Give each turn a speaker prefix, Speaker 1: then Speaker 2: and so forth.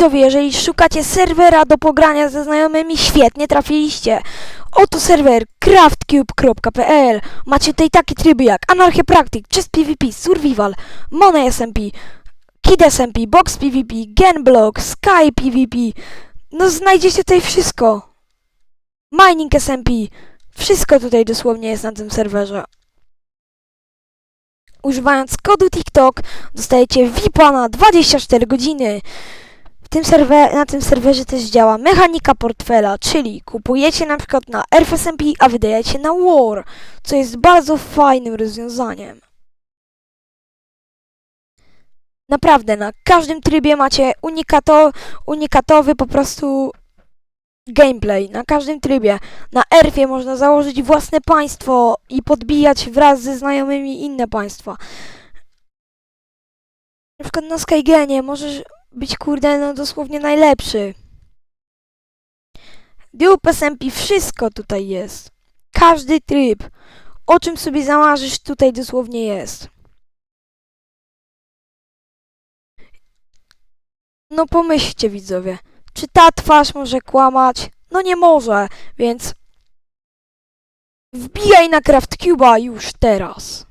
Speaker 1: Widzowie, jeżeli szukacie serwera do pogrania ze znajomymi, świetnie trafiliście. Oto serwer craftcube.pl. Macie tutaj takie tryby jak Anarchia Practic, Chess PvP, Survival, Money SMP, Kid SMP, Box PvP, Genblock, Sky PvP. No znajdziecie tutaj wszystko. Mining SMP. Wszystko tutaj dosłownie jest na tym serwerze. Używając kodu TikTok dostajecie VIPa na 24 godziny. Tym serwer, na tym serwerze też działa mechanika portfela, czyli kupujecie na przykład na RFSMP, a wydajecie na War, co jest bardzo fajnym rozwiązaniem. Naprawdę, na każdym trybie macie unikato, unikatowy po prostu gameplay. Na każdym trybie. Na Erfie można założyć własne państwo i podbijać wraz ze znajomymi inne państwa. Na przykład na Skygenie możesz być kurde no dosłownie najlepszy. Dupe SMP, wszystko tutaj jest. Każdy tryb. O czym sobie zamarzysz tutaj dosłownie jest. No pomyślcie widzowie. Czy ta twarz może kłamać? No nie może, więc wbijaj na CraftCube'a już teraz.